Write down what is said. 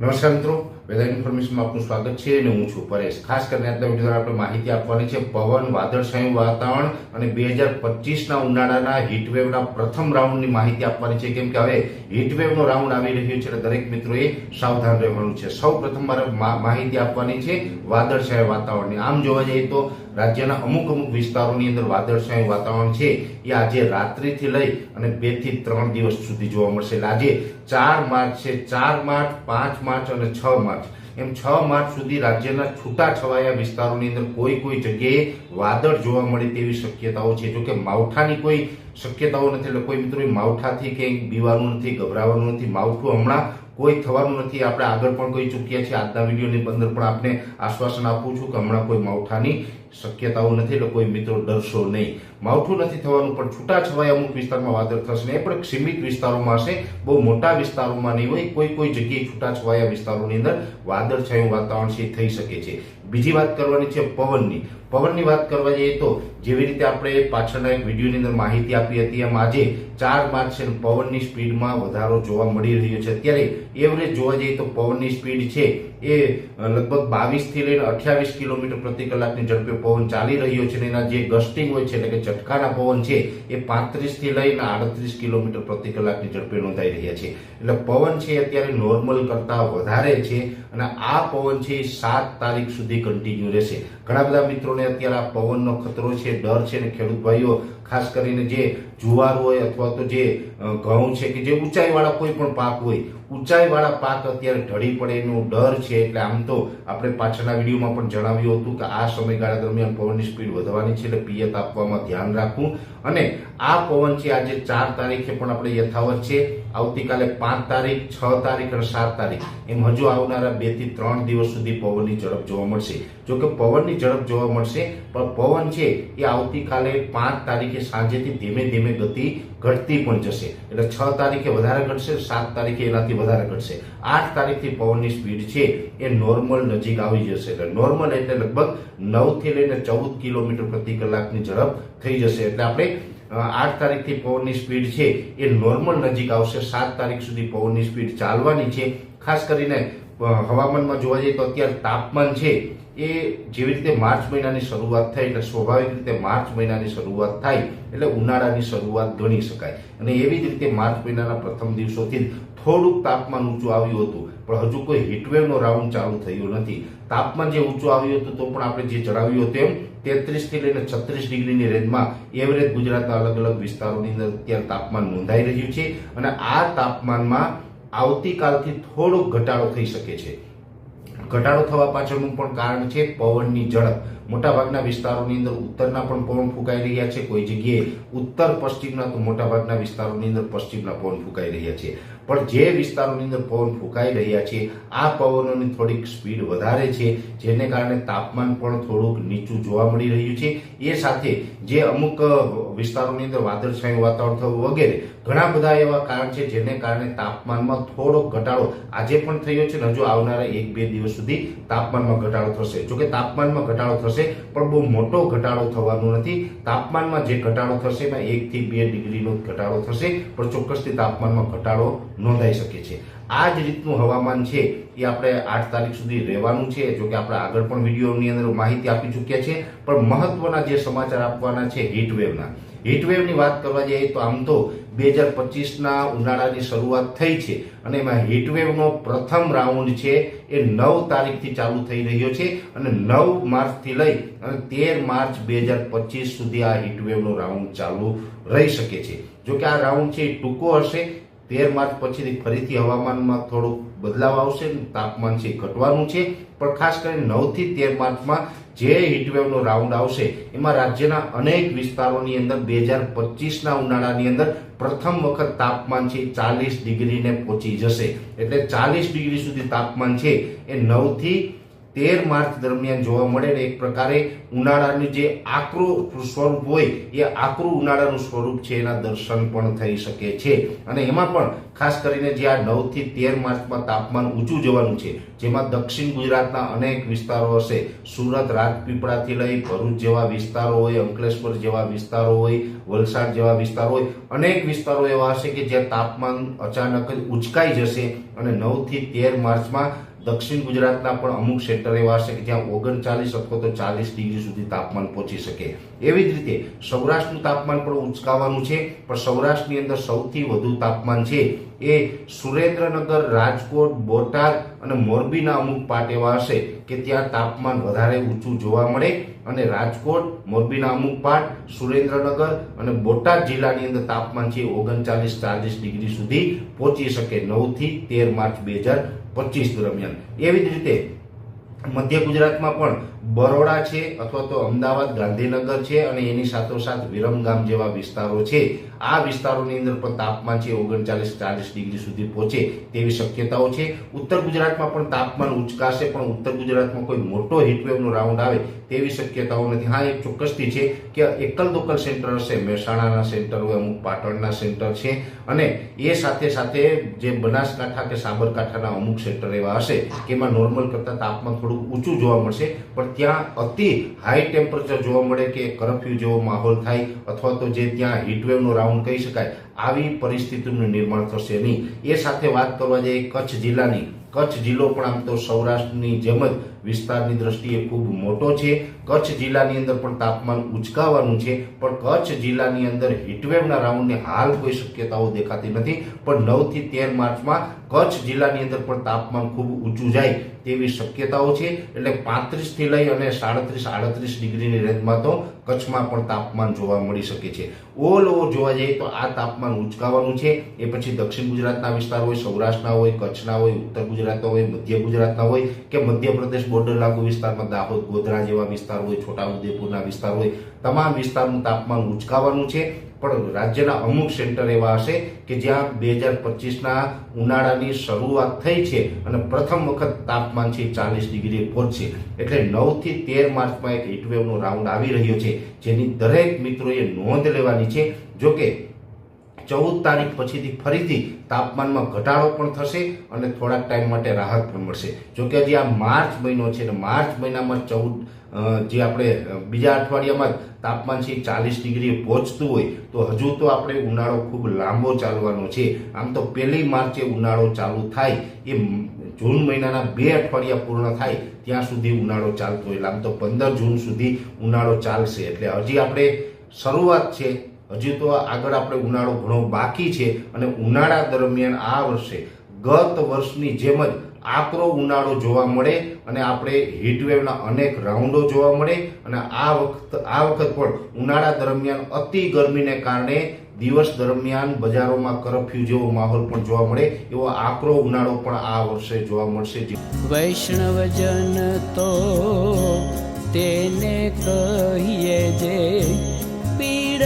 નમસ્કાર મિત્રો વેધર ઇન્ફોર્મેશનમાં આપનું સ્વાગત છે અને હું છું પરેશ. ખાસ કરીને આજના વીડિયો દ્વારા આપણે માહિતી આપવાની છે પવન વાદળછાયું વાતાવરણ અને બે હજાર પચીસના ઉનાળાના હીટવેવના પ્રથમ રાઉન્ડની માહિતી આપવાની છે. કેમ કે હવે હીટવેવનો રાઉન્ડ આવી રહ્યો છે દરેક મિત્રોએ સાવધાન રહેવાનું છે. સૌ પ્રથમ મારે માહિતી આપવાની છે વાદળછાયા વાતાવરણની. આમ જોવા જઈએ તો રાજ્યના અમુક અમુક વિસ્તારોની અંદર વાદળછાયું વાતાવરણ છે. એ આજે રાત્રિથી લઈ અને બેથી ત્રણ દિવસ સુધી જોવા મળશે. આજે ચાર માર્ચ છે. ચાર માર્ચ, પાંચ માર્ચ અને છ માર્ચ. એમ છ માર્ચ સુધી રાજ્યના છૂટા છવાયા વિસ્તારોની અંદર કોઈ કોઈ જગ્યાએ વાદળ જોવા મળે તેવી શક્યતાઓ છે. જોકે માવઠાની કોઈ શક્યતાઓ નથી, એટલે કોઈ મિત્રો માવઠાથી કંઈ બીવાનું નથી, ગભરાવાનું નથી. માવઠું હમણાં કોઈ થવાનું નથી. આપણે આગળ પણ કહી ચૂક્યા છીએ. આજના વિડીયોની અંદર પણ આપને આશ્વાસન આપું છું કે હમણાં કોઈ માવઠાની શક્યતાઓ નથી, એટલે કોઈ મિત્રો ડરશો નહીં. માવઠું નથી થવાનું, પણ છૂટાછવાયા અમુક વિસ્તારમાં વાદળ થશે ને પણ સીમિત વિસ્તારોમાં હશે. બહુ મોટા વિસ્તારોમાં નહીં હોય, કોઈ કોઈ જગ્યાએ છૂટાછવાયા વિસ્તારોની અંદર વાદળછાયું વાતાવરણ છે થઈ શકે છે. બીજી વાત કરવાની છે પવનની. પવનની વાત કરવા જઈએ તો જેવી રીતે આપણે પાછળના એક વિડીયોની અંદર માહિતી આપી હતી, એમ આજે ચાર માર્ચ પવનની સ્પીડમાં વધારો જોવા મળી રહ્યો છે. અત્યારે એવરેજ જોવા જઈએ તો પવનની સ્પીડ છે એ લગભગ બાવીસથી લઈને અઠ્યાવીસ કિલોમીટર પ્રતિ કલાકની ઝડપે પવન ચાલી રહ્યો છે અને એના જે ગસ્ટિંગ હોય છે એટલે કે ઝટકાના પવન છે, એ પાંત્રીસથી લઈને આડત્રીસ કિલોમીટર પ્રતિ કલાકની ઝડપે નોંધાઈ રહ્યા છે. એટલે પવન છે અત્યારે નોર્મલ કરતા વધારે છે. અને આ પવન છે એ સાત તારીખ સુધી કન્ટિન્યુ રહેશે. ઘણા બધા મિત્રોને અત્યારે આ પવનનો ખતરો છે, ડર છે ને ખેડૂત ભાઈઓ, ખાસ કરીને જે જુવાર હોય અથવા તો જે ઘઉં છે કે જે ઊંચાઈવાળા કોઈ પણ પાક હોય ઊંચાઈવાળા પાક અત્યારે ઢળી પડે એનો ડર છે એટલે આમ તો આપણે પાછળના વિડીયોમાં પણ જણાવ્યું હતું કે આ સમયગાળા દરમિયાન પવનની સ્પીડ વધવાની છે એટલે પિયત આપવામાં ધ્યાન રાખવું. અને આ પવન છે આજે ચાર તારીખે પણ આપણે યથાવત છે. આવતીકાલે પાંચ તારીખ, છ તારીખ અને સાત તારીખ. એમ હજુ આવનારા બેથી ત્રણ દિવસ સુધી પવનની ઝડપ જોવા મળશે. જો કે પવનની ઝડપ જોવા મળશે, પણ પવન છે એ આવતીકાલે પાંચ તારીખે સાંજેથી ધીમે ધીમે ગતિ ઘટતી પણ જશે. એટલે છ તારીખે વધારે ઘટશે, સાત તારીખે એનાથી વધારે ઘટશે. આઠ તારીખથી પવનની સ્પીડ છે એ નોર્મલ નજીક આવી જશે. એટલે નોર્મલ એટલે લગભગ નવથી લઈને ચૌદ કિલોમીટર પ્રતિ કલાકની ઝડપ થઈ જશે. એટલે આપણે આઠ તારીખથી પવનની સ્પીડ છે. એ નોર્મલ નજીક આવશે. સાત તારીખ સુધી પવનની સ્પીડ ચાલવાની છે. ખાસ કરીને હવામાનમાં જોવા જઈએ તો અત્યારે તાપમાન છે એ જેવી રીતે માર્ચ મહિનાની શરૂઆત થાય એટલે સ્વાભાવિક રીતે માર્ચ મહિનાની શરૂઆત થાય એટલે ઉનાળાની શરૂઆત ગણી શકાય. અને એવી જ રીતે માર્ચ મહિનાના પ્રથમ દિવસોથી જ થોડુંક તાપમાન ઊંચું આવ્યું હતું, પણ હજુ કોઈ હીટવેવનો રાઉન્ડ ચાલુ થયો નથી. તાપમાન જે ઊંચું આવ્યું હતું, તો પણ આપણે જે જણાવ્યું હતું એમ તેત્રીસથી લઈને છત્રીસ ડિગ્રીની રેન્જમાં એવરેજ ગુજરાતના અલગ અલગ વિસ્તારોની અંદર અત્યારે તાપમાન નોંધાઈ રહ્યું છે અને આ તાપમાનમાં આવતીકાલથી થોડોક ઘટાડો થઈ શકે છે. ઘટાડો થવા પાછળનું પણ કારણ છે પવનની ઝડપ. મોટાભાગના વિસ્તારોની અંદર ઉત્તરના પણ પવન ફૂંકાઈ રહ્યા છે. કોઈ જગ્યાએ ઉત્તર પશ્ચિમના તો મોટાભાગના વિસ્તારોની અંદર પશ્ચિમના પવન ફૂંકાઈ રહ્યા છે. પણ જે વિસ્તારોની અંદર પવન ફૂંકાઈ રહ્યા છે, આ પવનોની થોડીક સ્પીડ વધારે છે, જેને કારણે તાપમાન પણ થોડુંક નીચું જોવા મળી રહ્યું છે. એ સાથે જે અમુક વિસ્તારોની અંદર વાદળછાયું વાતાવરણ થવું વગેરે, ઘણા બધા એવા કારણ છે જેને કારણે તાપમાનમાં થોડો ઘટાડો આજે પણ થયો છે હજુ આવનારા એક બે દિવસ સુધી તાપમાનમાં ઘટાડો થશે. જોકે તાપમાનમાં ઘટાડો થશે, પણ બહુ મોટો ઘટાડો થવાનો નથી. તાપમાનમાં જે ઘટાડો થશે એમાં એકથી બે ડિગ્રીનો ઘટાડો થશે, પણ ચોક્કસથી તાપમાનમાં ઘટાડો નોંધાઈ શકે છે આ જ રીતનું હવામાન છે એ આપણે આઠ તારીખ સુધી રહેવાનું છે, જો કે આપણે આગળ પણ વિડીયોની અંદર માહિતી આપી ચૂક્યા છે, પણ મહત્વના જે સમાચાર આપવાના છે હીટવેવના. હીટવેવની વાત કરવા જઈએ તો આમ તો બે હજાર પચીસના ઉનાળાની શરૂઆત થઈ છે અને એમાં હીટવેવનો પ્રથમ રાઉન્ડ છે એ નવ તારીખથી ચાલુ થઈ રહ્યો છે અને નવ માર્ચથી લઈ અને તેર માર્ચ બે હજાર પચીસ સુધી આ હીટવેવનો રાઉન્ડ ચાલુ રહી શકે છે. જો કે આ રાઉન્ડ છે એ ટૂંકો હશે તેર માર્ચ પછીથી ફરીથી હવામાનમાં થોડુંક બદલાવ આવશે તાપમાન છે ઘટવાનું છે. પણ ખાસ કરીને નવથી તેર માર્ચમાં જે હીટવેવનો રાઉન્ડ આવશે, એમાં રાજ્યના અનેક વિસ્તારોની અંદર બે હજાર પચીસના ઉનાળાની અંદર પ્રથમ વખત તાપમાન છે ચાલીસ ડિગ્રીને પહોંચી જશે. એટલે ચાલીસ ડિગ્રી સુધી તાપમાન છે એ નવથી તેર માર્ચ દરમિયાન જોવા મળે ને એક પ્રકારે ઉનાળાનું જે આકરું સ્વરૂપ હોય, એ આકરું ઉનાળાનું સ્વરૂપ છે, એના દર્શન પણ થઈ શકે છે. અને એમાં પણ ખાસ કરીને જે આ નવથી તેર માર્ચમાં તાપમાન ઊંચું જવાનું છે, જેમાં દક્ષિણ ગુજરાતના અનેક વિસ્તારો હશે. સુરત, રાજપીપળાથી લઈ ભરૂચ જેવા વિસ્તારો હોય, અંકલેશ્વર જેવા વિસ્તારો હોય, વલસાડ જેવા વિસ્તારો હોય, અનેક વિસ્તારો એવા હશે કે જ્યાં તાપમાન અચાનક જ ઉચકાઈ જશે અને નવથી તેર માર્ચમાં દક્ષિણ ગુજરાતના પણ અમુક સેક્ટર એવા હશે કે જ્યાં ઓગણચાલીસ અથવા તો ચાલીસ ડિગ્રી સુધી તાપમાન પહોંચી શકે. એવી જ રીતે સૌરાષ્ટ્રનું તાપમાન પણ ઉંચકાવાનું છે, પણ સૌરાષ્ટ્રની અંદર સૌથી વધુ તાપમાન છે એ સુરેન્દ્રનગર, રાજકોટ, બોટાદ અને મોરબીના અમુક પાટ એવા હશે કે ત્યાં તાપમાન વધારે ઊંચું જોવા મળે અને રાજકોટ, મોરબીના અમુક પાટ સુરેન્દ્રનગર અને બોટાદ જિલ્લાની અંદર તાપમાન છે ઓગણચાલીસ ચાલીસ ડિગ્રી સુધી પહોંચી શકે નવથી તેર માર્ચ બે હજાર પચીસ દરમિયાન. એવી જ રીતે મધ્ય ગુજરાતમાં પણ બરોડા છે અથવા તો અમદાવાદ, ગાંધીનગર છે અને એની સાથોસાથ વિરમગામ જેવા વિસ્તારો છે. આ વિસ્તારોની અંદર પણ તાપમાન છે ઓગણચાલીસ ચાલીસ ડિગ્રી સુધી પહોંચે તેવી શક્યતાઓ છે. ઉત્તર ગુજરાતમાં પણ તાપમાન ઉચકાશે પણ ઉત્તર ગુજરાતમાં કોઈ મોટો હીટવેવનો રાઉન્ડ આવે તેવી શક્યતાઓ નથી. હા, એક ચોક્કસથી છે કે એકલ દોકલ સેન્ટર હશે, મહેસાણાના સેન્ટર હોય, અમુક પાટણના સેન્ટર છે અને એ સાથે સાથે જે બનાસકાંઠા કે સાબરકાંઠાના અમુક સેન્ટર એવા હશે કે એમાં નોર્મલ કરતાં તાપમાન થોડું ઊંચું જોવા મળશે. પણ ત્યાં અતિ હાઈ ટેમ્પરેચર જોવા મળે કે કરફ્યુ જેવો માહોલ થાય અથવા તો જે ત્યાં હીટવેવનો રાઉન્ડ કહી શકાય, આવી પરિસ્થિતિનું નિર્માણ થશે નહીં. એ સાથે વાત કરવા જઈએ કચ્છ જિલ્લાની. કચ્છ જિલ્લો પણ આમ તો સૌરાષ્ટ્રની જેમ જ વિસ્તારની દ્રષ્ટિએ ખૂબ મોટો છે. કચ્છ જિલ્લાની અંદર પણ તાપમાન ઉચકાવાનું છે. પણ કચ્છ જિલ્લાની અંદર હીટવેવના રાઉન્ડની હાલ કોઈ શક્યતાઓ દેખાતી નથી. પણ નવથી તેર માર્ચમાં કચ્છ જિલ્લાની અંદર પણ તાપમાન ખૂબ ઊંચું જાય તેવી શક્યતાઓ છે. એટલે પાંત્રીસથી લઈ અને સાડત્રીસ, આડત્રીસ ડિગ્રીની રેન્જમાં તો કચ્છમાં પણ તાપમાન જોવા મળી શકે છે. ઓલ ઓવર જોવા જઈએ તો આ તાપમાન ઉંચકાવાનું છે. એ પછી દક્ષિણ ગુજરાતના વિસ્તાર હોય, સૌરાષ્ટ્રના હોય, કચ્છના હોય, ઉત્તર ગુજરાતના હોય, મધ્ય ગુજરાતના હોય કે મધ્યપ્રદેશ બોર્ડર લાગુ વિસ્તારમાં દાહોદ, ગોધરા જેવા વિસ્તાર હોય છોટાઉદેપુરના વિસ્તાર હોય, તમામ વિસ્તારનું તાપમાન ઉંચકાવાનું છે. પણ રાજ્યના અમુક સેન્ટર એવા હશે કે જ્યાં બે હજાર પચીસના ઉનાળાની શરૂઆત થઈ છે અને પ્રથમ વખત તાપમાન છે ચાલીસ ડિગ્રી પહોંચશે. એટલે નવથી તેર માર્ચમાં એક હીટવેવનો રાઉન્ડ આવી રહ્યો છે. જેની દરેક મિત્રોએ નોંધ લેવાની છે. જોકે ચૌદ તારીખ પછીથી ફરીથી તાપમાનમાં ઘટાડો પણ થશે અને થોડાક ટાઈમ માટે રાહત પણ મળશે. જોકે હજી આ માર્ચ મહિનો છે ને માર્ચ મહિનામાં ચૌદ જે આપણે બીજા અઠવાડિયામાં તાપમાન છે ચાલીસ ડિગ્રી પહોંચતું હોય, તો હજુ તો આપણે ઉનાળો ખૂબ લાંબો ચાલવાનો છે. આમ તો પહેલી માર્ચે ઉનાળો ચાલુ થાય, એ જૂન મહિનાના બે અઠવાડિયા પૂર્ણ થાય, ત્યાં સુધી ઉનાળો ચાલતો હોય. આમ તો પંદર જૂન સુધી ઉનાળો ચાલશે. એટલે હજી આપણે શરૂઆત છે હજી તો આગળ આપણે ઉનાળો ઘણો બાકી છે અને ઉનાળા દરમિયાન આ વર્ષે ગત વર્ષની જેમ જ આકરો ઉનાળો જોવા મળે અને આપણે હીટવેવના અનેક રાઉન્ડો જોવા મળે અને આ વખત આ વખત પણ ઉનાળા દરમિયાન અતિ ગરમીને કારણે દિવસ દરમિયાન બજારોમાં કરફ્યુ જેવો માહોલ પણ જોવા મળે એવો આકરો ઉનાળો પણ આ વર્ષે જોવા મળશે. વૈષ્ણવજન તો તેને કહીએ જે પીડ